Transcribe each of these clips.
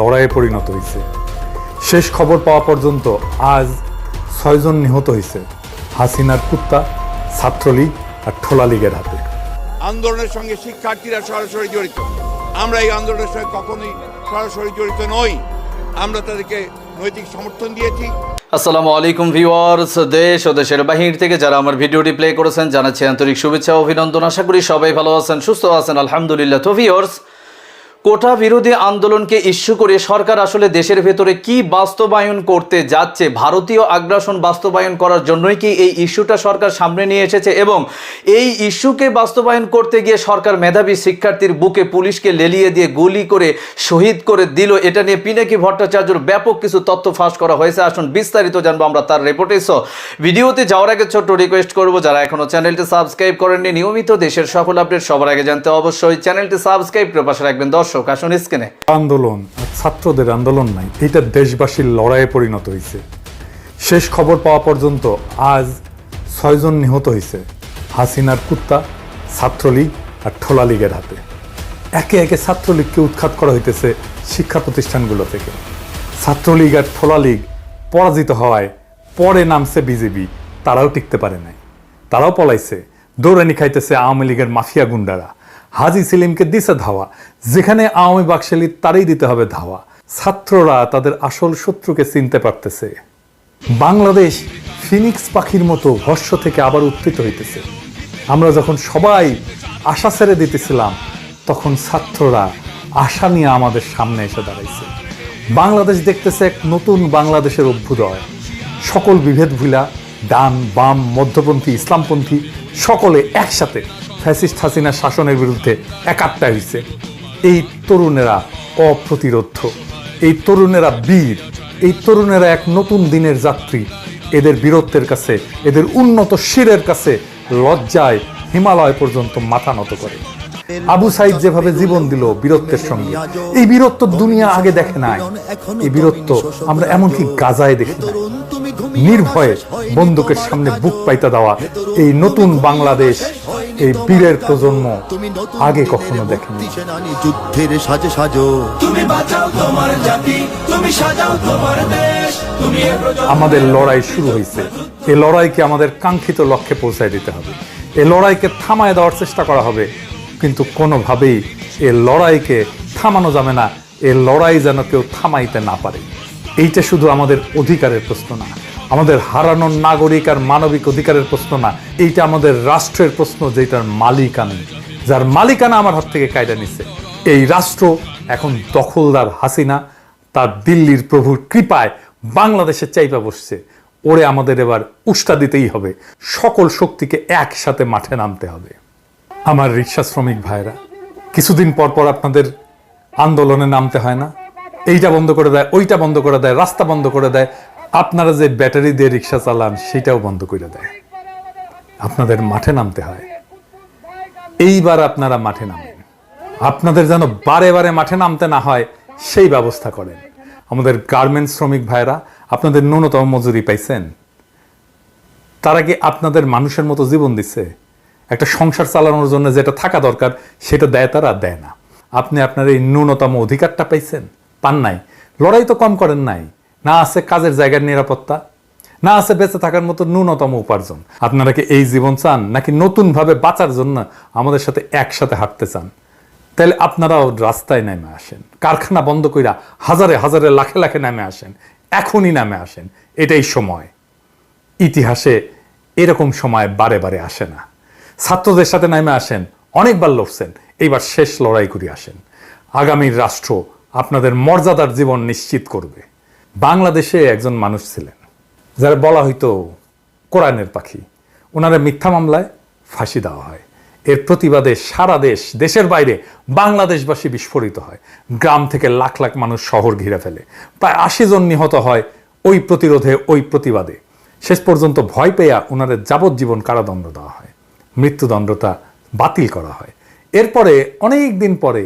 লড়াইয়ে পরিণত হয়েছে শেষ খবর পাওয়া পর্যন্ত আজ ছয়জন নিহত হয়েছে হাসিনার কুত্তা ছাত্রলীগ আর ঠোলা লীগের হাতে। আন্দোলনের সঙ্গে শিক্ষার্থীরা সরাসরি জড়িত। আমরা এই আন্দোলনের সঙ্গে কখনোই সরাসরি জড়িত নই। আমরা তাদেরকে নৈতিক সমর্থন দিয়েছি। আসসালামু আলাইকুম ভিউয়ার্স দেশ ও দেশের বাহির থেকে যারা আমার ভিডিওটি প্লে করেছেন জানাচ্ছি আন্তরিক শুভেচ্ছা অভিনন্দন। আশা করি সবাই ভালো আছেন সুস্থ আছেন। আলহামদুলিল্লাহ। তো ভিউয়ার্স কোটা বিরোধী আন্দোলনকে ইস্যু করে সরকার আসলে দেশের ভেতরে কি বাস্তবায়ন করতে যাচ্ছে, ভারতীয় আগ্রাসন বাস্তবায়ন করার জন্যই কি এই ইস্যুটা সরকার সামনে নিয়ে এসেছে এবং এই ইস্যুকে বাস্তবায়ন করতে গিয়ে সরকার মেধাবী শিক্ষার্থীর বুকে পুলিশকে লেলিয়ে দিয়ে গুলি করে, শহীদ করে দিল, এটা নিয়ে পিনাকি ভট্টাচার্যর ব্যাপক কিছু তথ্য ফাঁস করা হয়েছে। আসুন বিস্তারিত জানব আমরা তার রিপোর্টে ভিডিওতে যাওয়ার আগে ছোট্ট রিকোয়েস্ট করব, যারা এখনও চ্যানেলটি সাবস্ক্রাইব করেননি, নিয়মিত দেশের সকল আপডেট সবার আগে জানতে অবশ্যই চ্যানেলটি সাবস্ক্রাইব করে পাশে রাখবেন। দর্শক আসুন স্ক্রিনে। আন্দোলন ছাত্রদের আন্দোলন নাই এটা দেশবাসীর লড়াইয়ে পরিণত হয়েছে শেষ খবর পাওয়া পর্যন্ত আজ ছয়জন নিহত হয়েছে হাসিনার কুত্তা, ছাত্রলীগ আর ঠোলা লীগের হাতে। একে একে ছাত্রলীগকে উৎখাত করা হইতেছে শিক্ষা প্রতিষ্ঠানগুলো থেকে। ছাত্রলীগ আর ঠোলা লীগ পরাজিত হওয়ায় পরে নামছে বিজেপি, তারাও টিকতে পারে নাই। তারাও পলাইছে, দৌড়ানি খাইতেছে আওয়ামী লীগের মাফিয়া গুন্ডারা। হাজি সেলিমকে দিছে ধাওয়া, যেখানে আওয়ামী বাকশালী তারই দিতে হবে ধাওয়া। ছাত্ররা তাদের আসল শত্রুকে চিনতে পারতেছে। বাংলাদেশ ফিনিক্স পাখির মতো ভস্য থেকে আবার উত্থিত হইতেছে। আমরা যখন সবাই আশা ছেড়ে দিতেছিলাম, তখন ছাত্ররা আশা নিয়ে আমাদের সামনে এসে দাঁড়াইছে। বাংলাদেশ দেখতেছে এক নতুন বাংলাদেশের অভ্যুদয়। সকল বিভেদ ভুলা, ডান, বাম, মধ্যপন্থী, ইসলামপন্থী, সকলে একসাথে ফ্যাসিস্ট হাসিনা শাসনের বিরুদ্ধে একাত্তা হয়েছে এই তরুণেরা অপ্রতিরোধ্য এই তরুণেরা বীর। এই তরুণেরা এক নতুন দিনের যাত্রী। এদের বীরত্বের কাছে, এদের উন্নত শিরের কাছে লজ্জায় হিমালয় পর্যন্ত মাথা নত করে। আবু সাইদ যেভাবে জীবন দিল বীরত্বের সঙ্গে, এই বীরত্ব দুনিয়া আগে দেখে নাই। এই বীরত্ব আমরা এমনকি গাজায় দেখি নাই। নির্ভয়ে বন্দুকের সামনে বুক পাইতা দেওয়া এই নতুন বাংলাদেশ এই বীরের প্রজন্ম আগে কখনো দেখেনি। যুদ্ধের সাজে সাজো। তুমি বাঁচাও তোমার জাতি তুমি সাজাও তোমার দেশ তুমি আমাদের লড়াই শুরু হয়েছে। এই লড়াইকে আমাদের কাঙ্ক্ষিত লক্ষ্যে পৌঁছায় দিতে হবে। এই লড়াইকে থামায় দেওয়ার চেষ্টা করা হবে। কিন্তু কোনোভাবেই এই লড়াইকে থামানো যাবে না। এই লড়াই যেন কেউ থামাইতে না পারে। এইটা শুধু আমাদের অধিকারের প্রশ্ন না। আমাদের হারানোর নাগরিক আর মানবিক অধিকারের প্রশ্ন না, এইটা আমাদের রাষ্ট্রের প্রশ্ন যেটার মালিকানা। যার মালিকানা আমার হাত থেকে কায়দা নিছে। এই রাষ্ট্র এখন দখলদার হাসিনা, তার দিল্লির প্রভুর কৃপায় বাংলাদেশে চাইপা বসছে। ওরে আমাদের এবার উষ্টা দিতেই হবে। সকল শক্তিকে একসাথে মাঠে নামতে হবে। আমার রিক্সা শ্রমিক ভাইরা কিছুদিন পর পর আপনাদের আন্দোলনে নামতে হয় না? এইটা বন্ধ করে দেয়, ওইটা বন্ধ করে দেয়, রাস্তা বন্ধ করে দেয় আপনারা যে ব্যাটারি দিয়ে রিক্সা চালান, সেটাও বন্ধ করে দেয়। আপনাদের মাঠে নামতে হয়। এইবার আপনারা মাঠে নামেন। আপনাদের যেন বারে বারে মাঠে নামতে না হয়, সেই ব্যবস্থা করেন। আমাদের গার্মেন্টস শ্রমিক ভাইরা আপনাদের ন্যূনতম মজুরি পাইছেন? তারা কি আপনাদের মানুষের মতো জীবন দিচ্ছে একটা সংসার চালানোর জন্য যেটা থাকা দরকার, সেটা দেয় তারা, দেয় না। আপনি আপনার এই ন্যূনতম অধিকারটা পাইছেন? পান নাই। লড়াই তো কম করেন নাই। না আছে কাজের জায়গার নিরাপত্তা, না আছে বেঁচে থাকার মতো ন্যূনতম উপার্জন। আপনারা কি এই জীবন চান, নাকি নতুনভাবে বাঁচার জন্য আমাদের সাথে একসাথে হাঁটতে চান? তাহলে আপনারাও রাস্তায় নেমে আসেন, কারখানা বন্ধ কইরা হাজারে হাজারে লাখে লাখে নেমে আসেন, এখনই নামে আসেন, এটাই সময়। ইতিহাসে এরকম সময় বারে বারে আসে না। ছাত্রদের সাথে নেমে আসেন, অনেকবার লড়ছেন, এইবার শেষ লড়াই করে আসেন। আগামীর রাষ্ট্র আপনাদের মর্যাদার জীবন নিশ্চিত করবে। বাংলাদেশে একজন মানুষ ছিলেন, যারা বলা হইতো কোরআনের পাখি। ওনারা মিথ্যা মামলায় ফাঁসি দেওয়া হয়। এর প্রতিবাদে সারা দেশ, দেশের বাইরে বাংলাদেশবাসী বিস্ফোরিত হয়। গ্রাম থেকে লাখ লাখ মানুষ শহর ঘিরে ফেলে। প্রায় আশি জন নিহত হয় ওই প্রতিরোধে, ওই প্রতিবাদে। শেষ পর্যন্ত ভয় পেয়া ওনাদের যাবজ্জীবন কারাদণ্ড দেওয়া হয়। মৃত্যুদণ্ডটা বাতিল করা হয়। এরপরে অনেক দিন পরে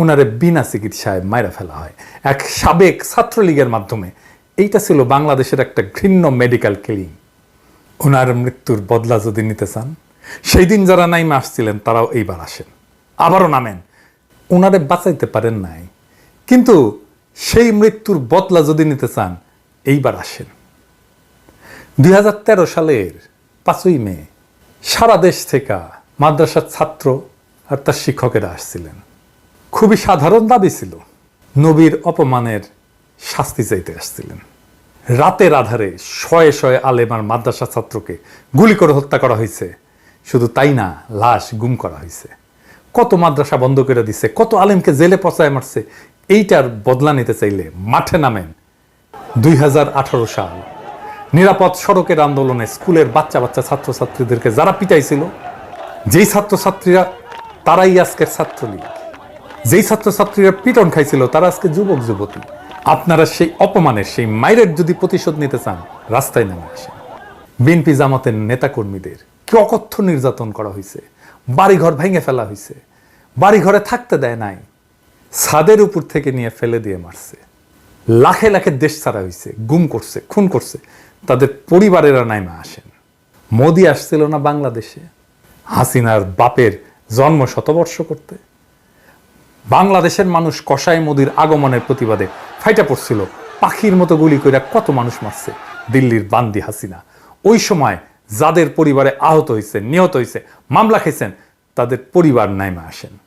ওনারে বিনা চিকিৎসায় মাইরা ফেলা হয়। এক সাবেক ছাত্রলীগের মাধ্যমে। এইটা ছিল বাংলাদেশের একটা ঘৃণ্য মেডিকেল ক্লিনিক ওনার মৃত্যুর বদলা যদি নিতে চান সেই দিন যারা নাইমে আসছিলেন, তারাও এইবার আসেন। আবারও নামেন। ওনারে বাঁচাইতে পারেন নাই। কিন্তু সেই মৃত্যুর বদলা যদি নিতে চান, এইবার আসেন। দু হাজার তেরো সালের পাঁচই মে, সারা দেশ থেকে মাদ্রাসার ছাত্র আর তার শিক্ষকেরা আসছিলেন। খুবই সাধারণ দাবি ছিল। নবীর অপমানের শাস্তি চাইতে আসছিলেন। রাতের আধারে শয়ে শয়ে আলেম আর মাদ্রাসা ছাত্রকে গুলি করে হত্যা করা হয়েছে। শুধু তাই না, লাশ গুম করা হয়েছে। কত মাদ্রাসা বন্ধ করে দিছে, কত আলেমকে জেলে পচায় মারছে, এইটার বদলা নিতে চাইলে মাঠে নামেন। দুই হাজার আঠারো সাল নিরাপদ সড়কের আন্দোলনে স্কুলের বাচ্চা বাচ্চা ছাত্রছাত্রীদেরকে যারা পিটাইছিল, যেই ছাত্রছাত্রীরা তারাই আজকের ছাত্রলীগ। যেই ছাত্রছাত্রীরা পিটন খাইছিল, তারা আজকে যুবক, যুবতী। আপনারা সেই অপমানের, সেই মাইরের যদি প্রতিশোধ নিতে চান, রাস্তায় নেমে আসেন। বিএনপি জামাতের নেতাকর্মীদের কি অকথ্য নির্যাতন করা হয়েছে বাড়িঘর ভেঙে ফেলা হয়েছে বাড়িঘরে থাকতে দেয় নাই। ছাদের উপর থেকে নিয়ে ফেলে দিয়ে মারছে। লাখে লাখে দেশ ছাড়া হয়েছে গুম করছে, খুন করছে। তাদের পরিবারেরা নাইমা আসেন। মোদি আসছিল না বাংলাদেশে। হাসিনার বাপের জন্ম শতবর্ষ করতে। বাংলাদেশের মানুষ কসাই মোদির আগমনের প্রতিবাদে ফাইটা পড়ছিল। পাখির মতো গুলি করে কত মানুষ মারছে। দিল্লির বান্দি হাসিনা। ওই সময় যাদের পরিবারে আহত হয়েছে নিহত হয়েছে মামলা খেয়েছেন তাদের পরিবার নাইমা আসেন।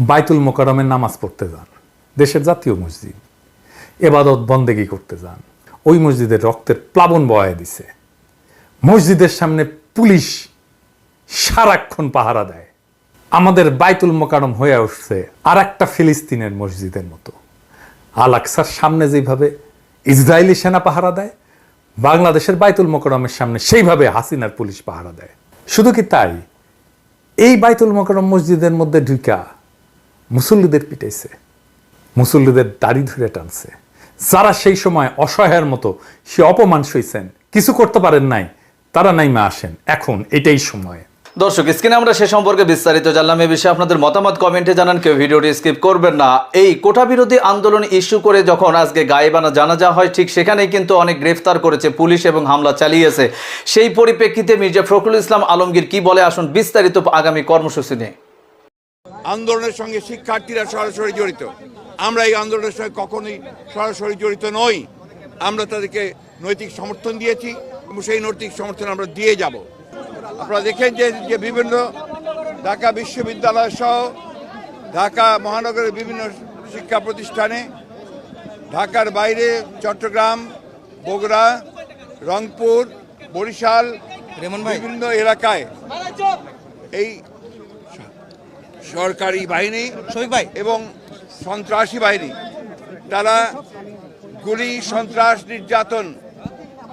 বাইতুল মোকারমের নামাজ পড়তে যান। দেশের জাতীয় মসজিদ। এবাদত বন্দেগি করতে যান। ওই মসজিদের রক্তের প্লাবন বয়ে দিছে। মসজিদের সামনে পুলিশ সারাক্ষণ পাহারা দেয়। আমাদের বাইতুল মোকারম হয়ে উঠছে আর একটা ফিলিস্তিনের মসজিদের মতো। আল আকসার সামনে যেভাবে ইসরায়েলি সেনা পাহারা দেয়, বাংলাদেশের বাইতুল মোকরমের সামনে সেইভাবে হাসিনার পুলিশ পাহারা দেয়। শুধু কি তাই? এই বাইতুল মোকরম মসজিদের মধ্যে ঢুকা মুসল্লিদের পিটাইছে, মুসল্লিদের দাড়ি ধরে টানছে। যারা সেই সময় অসহায়ের মতো সে অপমান সইছেন, কিছু করতে পারেন নাই, তারা নাইমা আসেন। এখন এটাই সময়। দর্শক, স্ক্রিনে আমরা সে সম্পর্কে বিস্তারিত জানলাম। এ বিষয়ে আপনাদের মতামত কমেন্টে জানান, কেউ ভিডিওটি স্কিপ করবেন না। এই কোটা বিরোধী আন্দোলন ইস্যু করে যখন আজকে গায়েবানা জানাজা হয়, ঠিক সেখানেই কিন্তু অনেক গ্রেফতার করেছে পুলিশ এবং হামলা চালিয়েছে। সেই পরিপ্রেক্ষিতে মির্জা ফখরুল ইসলাম আলমগীর কি বলে, আসুন বিস্তারিত আগামী কর্মসূচি নিয়ে। আন্দোলনের সঙ্গে শিক্ষার্থীরা সরাসরি জড়িত। আমরা এই আন্দোলনের সঙ্গে কখনোই সরাসরি জড়িত নই। আমরা তাদেরকে নৈতিক সমর্থন দিয়েছি এবং সেই নৈতিক সমর্থন আমরা দিয়ে যাব। আপনারা দেখেন যে যে বিভিন্ন ঢাকা বিশ্ববিদ্যালয় সহ ঢাকা মহানগরের বিভিন্ন শিক্ষা প্রতিষ্ঠানে ঢাকার বাইরে চট্টগ্রাম বগুড়া রংপুর বরিশাল বিভিন্ন এলাকায় এই সরকারি বাহিনী এবং সন্ত্রাসী বাহিনী তারা গুলি সন্ত্রাস নির্যাতন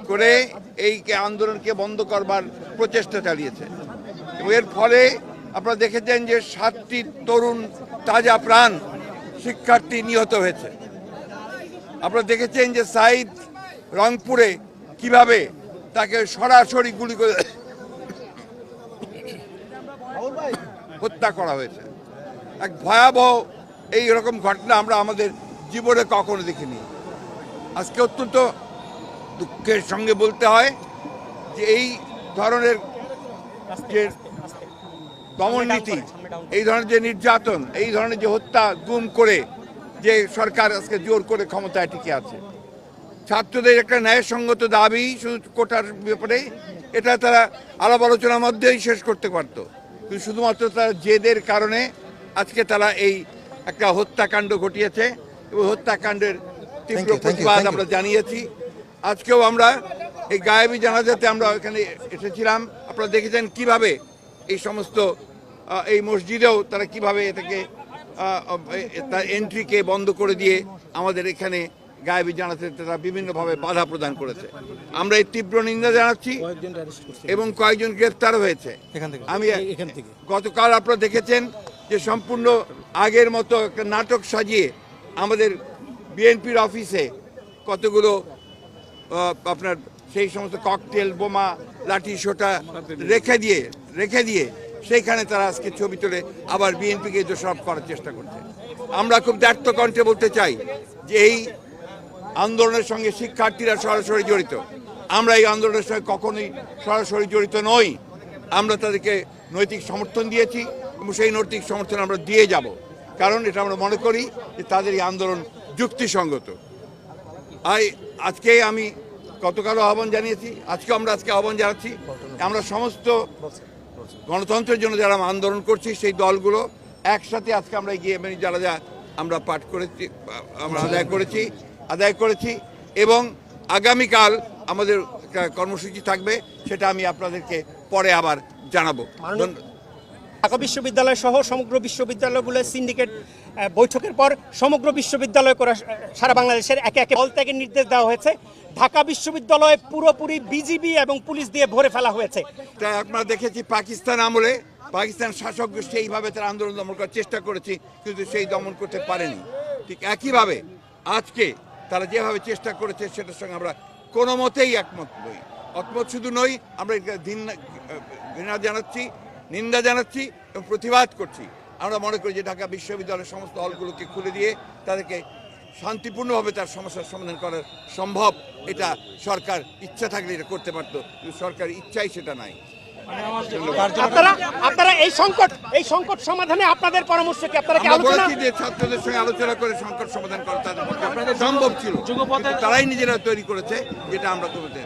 করে এই আন্দোলনকে বন্ধ করবার প্রচেষ্টা চালিয়েছে। এর ফলে আপনারা দেখেছেন যে সাতটি তরুণ তাজা প্রাণ শিক্ষার্থী নিহত হয়েছে। আপনারা দেখেছেন যে সাইদ রংপুরে কীভাবে তাকে সরাসরি গুলি করে হত্যা করা হয়েছে। এক ভয়াবহ এই রকম ঘটনা আমরা আমাদের জীবনে কখনো দেখিনি। আজকে অত্যন্ত দুঃখের সঙ্গে বলতে হয় যে এই ধরনের যে দমন নীতি এই ধরনের যে নির্যাতন এই ধরনের যে হত্যা গুম করে যে সরকার আজকে জোর করে ক্ষমতায় টিকে আছে। ছাত্রদের একটা ন্যায়সঙ্গত দাবি শুধু কোটার ব্যাপারে এটা তারা আলাপ আলোচনার মধ্যেই শেষ করতে পারত। কিন্তু শুধুমাত্র তারা জেদের কারণে আজকে তারা এই একটা হত্যাকাণ্ড ঘটিয়েছে এবং হত্যাকাণ্ডের তীব্র প্রতিবাদ আমরা জানিয়েছি। আজকেও আমরা এই গায়েবী জানাজাতে আমরা এখানে এসেছিলাম। আপনারা দেখেছেন কীভাবে এই সমস্ত এই মসজিদেও তারা কীভাবে এটাকে তার এন্ট্রিকে বন্ধ করে দিয়ে আমাদের এখানে গায়েবী জানাতে তারা বিভিন্নভাবে বাধা প্রদান করেছে। আমরা এই তীব্র নিন্দা জানাচ্ছি এবং কয়েকজন গ্রেফতার হয়েছে। আমি গতকাল আপনারা দেখেছেন যে সম্পূর্ণ আগের মতো একটা নাটক সাজিয়ে আমাদের বিএনপির অফিসে কতগুলো আপনার সেই সমস্ত ককটেল, বোমা, লাঠি, সোটা রেখে দিয়ে রেখে দিয়ে সেইখানে তারা আজকে ছবি তুলে আবার বিএনপিকে দোষারোপ করার চেষ্টা করছে। আমরা খুব দ্ব্যর্থ কণ্ঠে বলতে চাই যে এই আন্দোলনের সঙ্গে শিক্ষার্থীরা সরাসরি জড়িত। আমরা এই আন্দোলনের সঙ্গে কখনোই সরাসরি জড়িত নই। আমরা তাদেরকে নৈতিক সমর্থন দিয়েছি এবং সেই নৈতিক সমর্থন আমরা দিয়ে যাব। কারণ এটা আমরা মনে করি যে তাদের এই আন্দোলন যুক্তিসঙ্গত। আই আজকে আমি গতকালও আহ্বান জানিয়েছি আজকে আমরা আজকে আহ্বান জানাচ্ছি। আমরা সমস্ত গণতন্ত্রের জন্য যারা আন্দোলন করছি সেই দলগুলো একসাথে আজকে আমরা গিয়ে মানে যারা যা আমরা পাঠ করেছি আমরা আদায় করেছি আদায় করেছি এবং আগামীকাল আমাদের কর্মসূচি থাকবে সেটা আমি আপনাদেরকে পরে আবার জানাব। ঢাকা বিশ্ববিদ্যালয় সহ সমগ্র বিশ্ববিদ্যালয়গুলোর সিন্ডিকেট বৈঠকের পর সমগ্র বিশ্ববিদ্যালয় করা সারা বাংলাদেশের একে একে দল ত্যাগের নির্দেশ দেওয়া হয়েছে। ঢাকা বিশ্ববিদ্যালয়ে পুরোপুরি বিজিবি এবং পুলিশ দিয়ে ভরে ফেলা হয়েছে। তা আপনারা দেখেছি পাকিস্তান আমলে, পাকিস্তান শাসক গোষ্ঠী এইভাবে তারা আন্দোলন দমন করার চেষ্টা করেছে, কিন্তু সেই দমন করতে পারেনি। ঠিক একইভাবে আজকে তারা যেভাবে চেষ্টা করেছে, সেটার সঙ্গে আমরা কোনো মতেই একমত নই। একমত শুধু নই, আমরা ঘৃণা জানাচ্ছি, নিন্দা জানাচ্ছি এবং প্রতিবাদ করছি। আমরা মনে করি যে ঢাকা বিশ্ববিদ্যালয়ের সমস্ত হলগুলোকে খুলে দিয়ে তাদেরকে শান্তিপূর্ণভাবে তার সমস্যার সমাধান করা সম্ভব। এটা সরকার ইচ্ছা থাকলে এটা করতে পারতো কিন্তু সরকার ইচ্ছাই সেটা নাই। আপনারা আপনারা এই সংকট এই সংকট সমাধানে আপনাদের পরামর্শ কি? আপনারা কি আমরা আলোচনা বলেছি ছাত্রদের সঙ্গে আলোচনা করে সংকট সমাধান করা তাদের সম্ভব ছিল। তারাই নিজেরা তৈরি করেছে যেটা আমরা তোমাদের